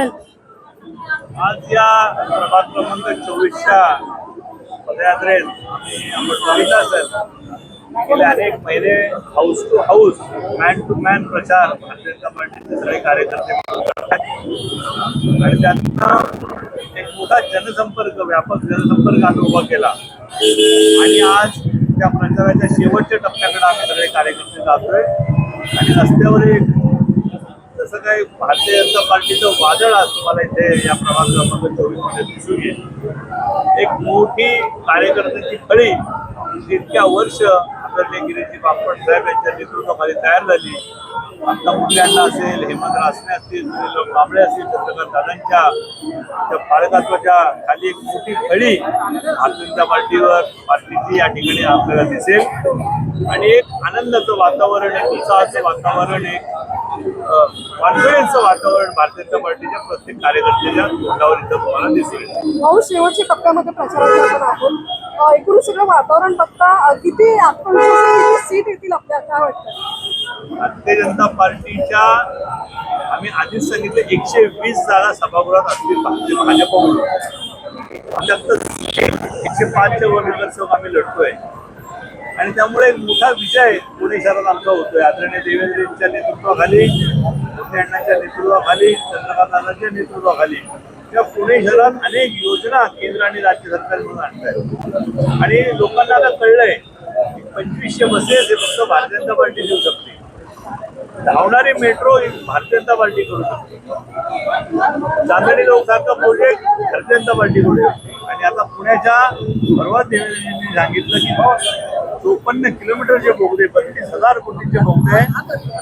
याबद्दल आज या प्रभात क्रमांक चोवीसच्या पदयात्रेत आम्ही आपण गेले अनेक महिने house to house man to man प्रचार भारतीय जनता पार्टीचे सगळे कार्यकर्ते आणि त्यांना एक मोठा जनसंपर्क व्यापक जनसंपर्क आम्ही उभा केला. आणि आज त्या प्रचाराच्या शेवटच्या टप्प्याकडे आम्ही सगळे कार्यकर्ते जातोय. आणि रस्त्यावर एक काही भारतीय जनता पार्टीचं वादळ आज तुम्हाला इथे या प्रभाग क्रमांक चोवीसमध्ये दिसून येईल. एक मोठी कार्यकर्त्याची फळी इतक्या वर्ष आदरणीय गिरीजी बापट साहेब यांच्या नेतृत्वामध्ये तयार झाली. आता मुख्यांना असेल हेमंत रासने असतील सुनील कांबळे असतील चंद्रकांत दादांच्या पालकत्वाच्या खाली एक मोठी फळी भारतीय जनता पार्टीवर पार्टीची या ठिकाणी आपल्याला दिसेल. आणि एक आनंदाचं वातावरण एक उत्साहाचं वातावरण एक कॉन्फिडन्सचं वातावरण भारतीय जनता पार्टीच्या प्रत्येक कार्यकर्त्याच्या तोंडावर इथं तुम्हाला दिसेल भाऊ शेवटच्या टप्प्यामध्ये प्रचारात आपण आहोत. एकूण सगळं वातावरण बघता किती आत्मविश्वास सीट येतील आपल्या काय वाटतं? भारतीय जनता पार्टीच्या आम्ही आधीच सांगितलं एकशे वीस जागा सभागृहात असतील भारतीय भाजपकडून त्यातलं एकशे पाचच्या वर आम्ही लढतोय. आणि त्यामुळे एक मोठा विजय पुणे शहरात आमचा होतोय. आदरणीय देवेंद्रजींच्या नेतृत्वाखाली मोठे अण्णांच्या नेतृत्वाखाली चंद्रकांतांच्या नेतृत्वाखाली त्या पुणे शहरात अनेक योजना केंद्र आणि राज्य सरकार म्हणून आणतायत. आणि लोकांना आता कळलंय की पंचवीसशे बसेस हे फक्त भारतीय जनता पार्टी देऊ शकते. धावणारी मेट्रो ही भारतीय जनता पार्टी करू शकते. चांदणी लोकसारखा प्रोजेक्ट भारतीय जनता पार्टी करू शकते. आणि आता पुण्याच्या परवा देवेंद्रजींनी सांगितलं की चोपन्न किलोमीटरचे बोगदे पस्तीस हजार कोटीचे बोगदे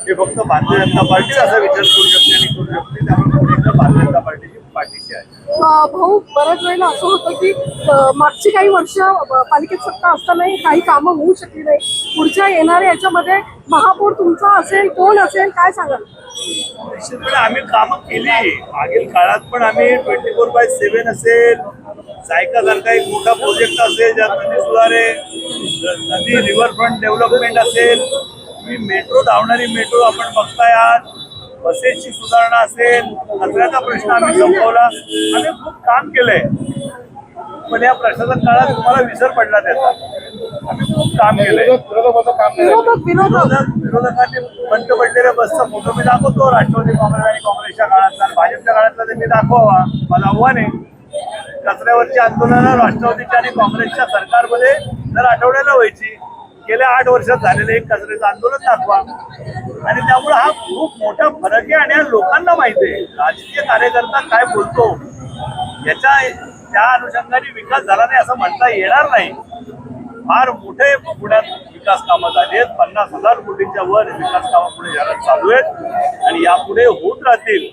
हे फक्त भारतीय जनता पार्टी असा विचार करू शकते आणि करू शकते. त्यामुळे पुणेकर भारतीय जनता पार्टीची पाठीशी आहे. भाऊ बऱ्याच वेळेला असं होतं की मागची काही वर्ष पालिकेत सत्ता असतानाही काही कामं होऊ शकली नाही. पुढच्या येणाऱ्या याच्यामध्ये महापौर तुमचा असेल कोण असेल काय सांगाल? निश्चितपणे आम्ही कामं केली. मागील काळात पण आम्ही ट्वेंटी फोर बाय सेव्हन असेल. जायका सारखा एक मोठा प्रोजेक्ट असेल ज्यात नदी सुधारे नदी रिव्हरफ्रंट डेव्हलपमेंट असेल तुम्ही मेट्रो धावणारी मेट्रो आपण बघताय आज बसेसची सुधारणा असेल कचऱ्याचा प्रश्न आम्ही संपवला. आम्ही खूप काम केलंय. पण या प्रशासन काळात तुम्हाला विसर पडला त्याचा. आम्ही खूप काम केलंय. विरोधक विरोधक विरोधक विरोधकांनी बंद पडलेल्या बसचा फोटो मी दाखवतो. राष्ट्रवादी काँग्रेस आणि काँग्रेसच्या काळातला आणि भाजपच्या काळातला त्यांनी दाखवावा. मला आव्हान आहे. कचऱ्यावरची आंदोलनं राष्ट्रवादीच्या आणि काँग्रेसच्या सरकारमध्ये दर आठवड्याला व्हायची. गेल्या आठ वर्षात झालेलं एक कचऱ्याचं आंदोलन दाखवा. आणि त्यामुळे हा खूप मोठा फरक आहे आणि हा लोकांना माहिती आहे. राजकीय कार्यकर्ता काय बोलतो याच्या त्या अनुषंगाने विकास झाला नाही असं म्हणता येणार नाही. फार मोठे पुण्यात विकास कामं झाली आहेत. पन्नास हजार कोटींच्या वर विकास कामं पुणे शहरात चालू आहेत. आणि यापुढे होत राहतील.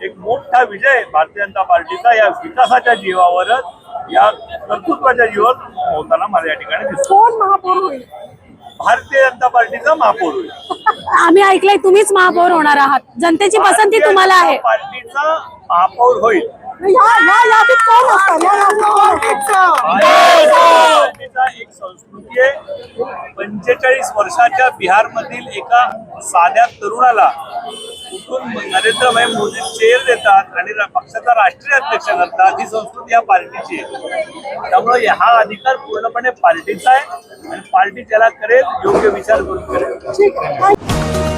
एक मोठा विजय भारतीय जनता पार्टीचा या विकासाच्या जीवावरच या कर्तृत्वाच्या जीवावर होताना मला या ठिकाणी दिसतो कोण महापौर होईल? भारतीय जनता पार्टीचा महापौर होईल. आम्ही ऐकलंय तुम्हीच महापौर होणार आहात. जनतेची पसंती भारतीय तुम्हाला जनता आहे. पार्टीचा महापौर होईल. या या यादीत कोण असतं? या यादीत कोण असतं? पार्टीचा एक संस्कृती आहे. पंचेचाळीस वर्षाच्या बिहारमधील एका साध्या तरुणाला नरेंद्र नरेंद्रभाई मोदी चेअर देतात आणि पक्षाचा राष्ट्रीय अध्यक्ष करतात ही संस्कृती या पार्टीची आहे. त्यामुळे हा अधिकार पूर्णपणे पार्टीचा आहे आणि पार्टी त्याला करेल योग्य विचार करून करेल.